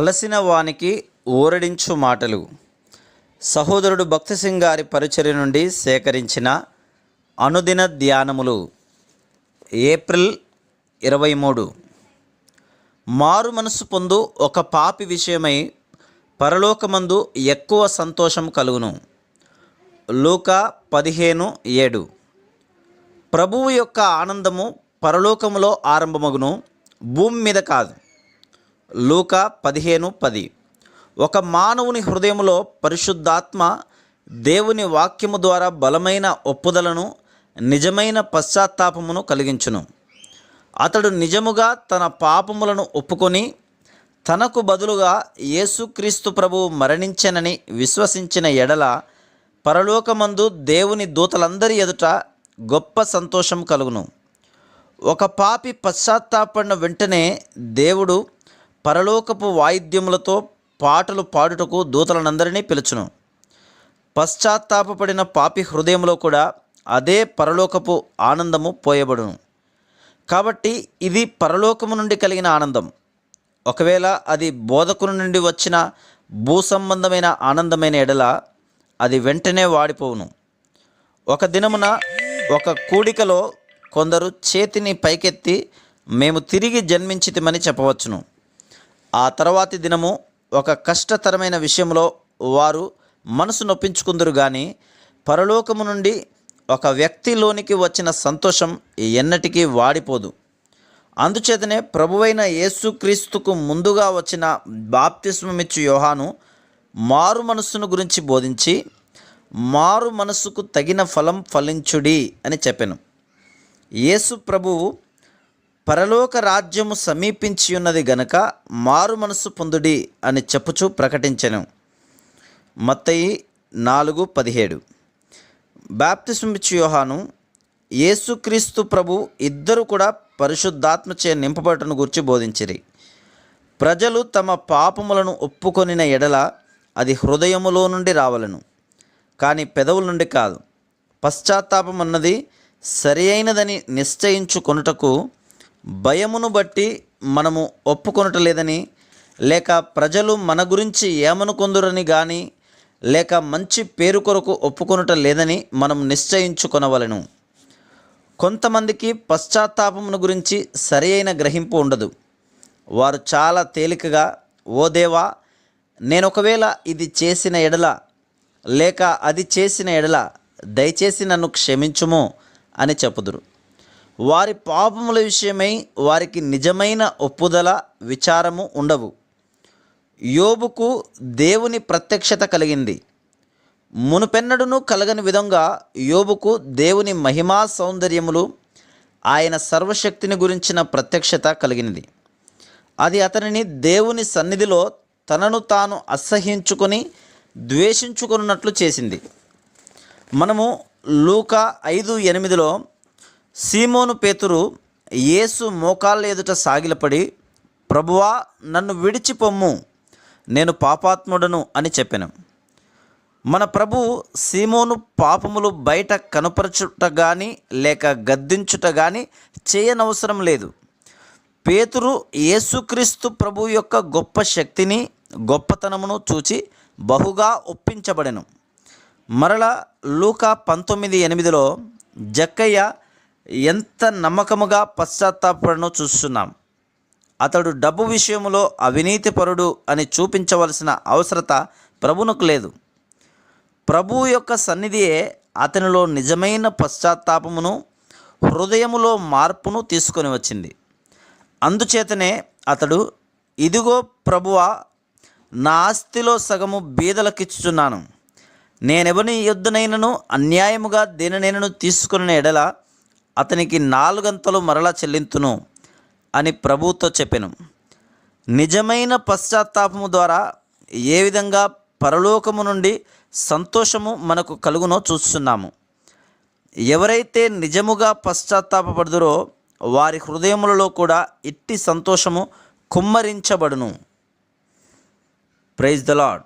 అలసిన వానికి ఊరడించు మాటలు. సహోదరుడు భక్తి సింగ్ గారి పరిచర్య నుండి సేకరించిన అనుదిన ధ్యానములు. ఏప్రిల్ ఇరవై మూడు. మారు మనసు పొందు ఒక పాపి విషయమై పరలోకమందు ఎక్కువ సంతోషం కలుగును. లూకా పదిహేను ఏడు. ప్రభువు యొక్క ఆనందము పరలోకములో ఆరంభమగును భూమి మీద కాదు. లూక పదిహేను పది. ఒక మానవుని హృదయములో పరిశుద్ధాత్మ దేవుని వాక్యము ద్వారా బలమైన ఒప్పుదలను నిజమైన పశ్చాత్తాపమును కలిగించును. అతడు నిజముగా తన పాపములను ఒప్పుకొని తనకు బదులుగా యేసుక్రీస్తు ప్రభువు మరణించెనని విశ్వసించిన ఎడల పరలోకమందు దేవుని దూతలందరి ఎదుట గొప్ప సంతోషం కలుగును. ఒక పాపి పశ్చాత్తాపడిన వెంటనే దేవుడు పరలోకపు వాయిద్యములతో పాటలు పాడుటకు దూతలనందరినీ పిలుచును. పశ్చాత్తాపడిన పాపి హృదయంలో కూడా అదే పరలోకపు ఆనందము పోయబడును. కాబట్టి ఇది పరలోకము నుండి కలిగిన ఆనందం. ఒకవేళ అది బోధకుని నుండి వచ్చిన భూ సంబంధమైన ఆనందమైన ఎడల అది వెంటనే వాడిపోవును. ఒక దినమున ఒక కూడికలో కొందరు చేతిని పైకెత్తి మేము తిరిగి జన్మించితిమని చెప్పవచ్చును. ఆ తర్వాతి దినము ఒక కష్టతరమైన విషయంలో వారు మనసు నొప్పించుకుందరు కానీ పరలోకము నుండి ఒక వ్యక్తిలోనికి వచ్చిన సంతోషం ఎన్నటికీ వాడిపోదు. అందుచేతనే ప్రభువైన యేసుక్రీస్తుకు ముందుగా వచ్చిన బాప్తిస్మమిచ్చు యోహాను మారు మనస్సును గురించి బోధించి మారు మనస్సుకు తగిన ఫలం ఫలించుడి అని చెప్పాను. యేసు ప్రభువు పరలోక రాజ్యము సమీపించి ఉన్నది గనుక మారు మనస్సు పొందుడి అని చెప్పుచూ ప్రకటించెను. మత్తయి నాలుగు పదిహేడు. బాప్తిస్మిచ్చు యోహాను యేసుక్రీస్తు ప్రభు ఇద్దరు కూడా పరిశుద్ధాత్మచే నింపబడటను గురించి బోధించిరి. ప్రజలు తమ పాపములను ఒప్పుకొనిన ఎడల అది హృదయములో నుండి రావలను. కానీ పెదవుల నుండి కాదు. పశ్చాత్తాపం అన్నది సరి అయినదని నిశ్చయించుకొనుటకు భయమును బట్టి మనము ఒప్పుకొనటలేదని లేక ప్రజలు మన గురించి ఏమనుకుందురని కానీ లేక మంచి పేరు కొరకు ఒప్పుకొనుట లేదని మనం నిశ్చయించుకొనవలను. కొంతమందికి పశ్చాత్తాపమును గురించి సరి అయిన గ్రహింపు ఉండదు. వారు చాలా తేలికగా ఓ దేవా నేను ఒకవేళ ఇది చేసిన ఎడల లేక అది చేసిన ఎడల దయచేసి నన్ను క్షమించుము అని చెప్పుదురు. వారి పాపముల విషయమై వారికి నిజమైన ఒప్పుదల విచారము ఉండవు. యోబుకు దేవుని ప్రత్యక్షత కలిగింది. మునుపెన్నడును కలగని విధంగా యోబుకు దేవుని మహిమా సౌందర్యములు ఆయన సర్వశక్తిని గురించిన ప్రత్యక్షత కలిగినది. అది అతనిని దేవుని సన్నిధిలో తనను తాను అసహ్యించుకొని ద్వేషించుకున్నట్లు చేసింది. మనము లూకా ఐదు ఎనిమిదిలో సీమోను పేతురు యేసు మోకాళ్ళ ఎదుట సాగిలపడి ప్రభువా నన్ను విడిచిపొమ్ము నేను పాపాత్ముడను అని చెప్పాను. మన ప్రభు సీమోను పాపములు బయట కనపరచుట కానీ లేక గద్దించుట కానీ చేయనవసరం లేదు. పేతురు యేసుక్రీస్తు ప్రభు యొక్క గొప్ప శక్తిని గొప్పతనమును చూచి బహుగా ఒప్పించబడెను. మరల లూకా పంతొమ్మిది ఎనిమిదిలో జక్కయ్య ఎంత నమ్మకముగా పశ్చాత్తాపడను చూస్తున్నాం. అతడు డబ్బు విషయంలో అవినీతిపరుడు అని చూపించవలసిన అవసరత ప్రభునకు లేదు. ప్రభువు యొక్క సన్నిధియే అతనిలో నిజమైన పశ్చాత్తాపమును హృదయములో మార్పును తీసుకొని వచ్చింది. అందుచేతనే అతడు ఇదిగో ప్రభువా నా ఆస్తిలో సగము బీదలకిచ్చుచున్నాను. నేనెవని యుద్ధనైనను అన్యాయముగా దేనినైనను తీసుకున్న ఎడల అతనికి నాలుగంతలు మరలా చెల్లింతును అని ప్రభువుతో చెప్పాను. నిజమైన పశ్చాత్తాపము ద్వారా ఏ విధంగా పరలోకము నుండి సంతోషము మనకు కలుగునో చూస్తున్నాము. ఎవరైతే నిజముగా పశ్చాత్తాపపడుదురో వారి హృదయములలో కూడా ఇట్టి సంతోషము కుమ్మరించబడును. Praise the lord